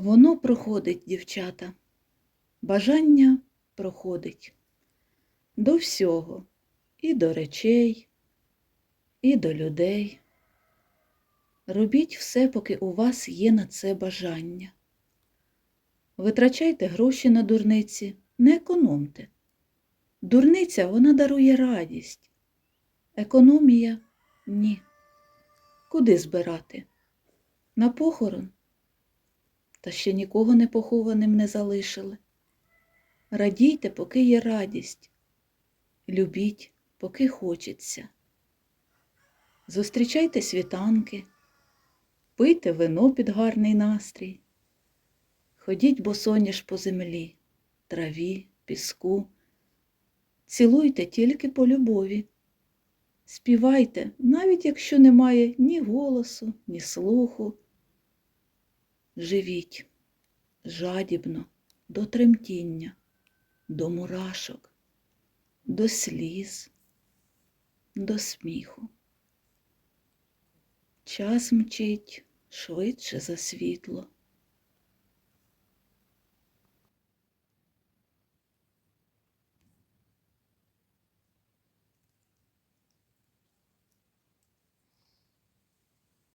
Воно проходить, дівчата. Бажання проходить до всього, і до речей, і до людей. Робіть все, поки у вас є на це бажання. Витрачайте гроші на дурниці, не економте. Дурниця вона дарує радість. Економія ні. Куди збирати? На похорон? Та ще нікого не похованим не залишили. Радійте, поки є радість. Любіть, поки хочеться. Зустрічайте світанки, пийте вино під гарний настрій. Ходіть босоніж по землі, траві, піску. Цілуйте тільки по любові. Співайте, навіть якщо немає ні голосу, ні слуху. Живіть жадібно до тремтіння, до мурашок, до сліз, до сміху. Час мчить швидше за світло.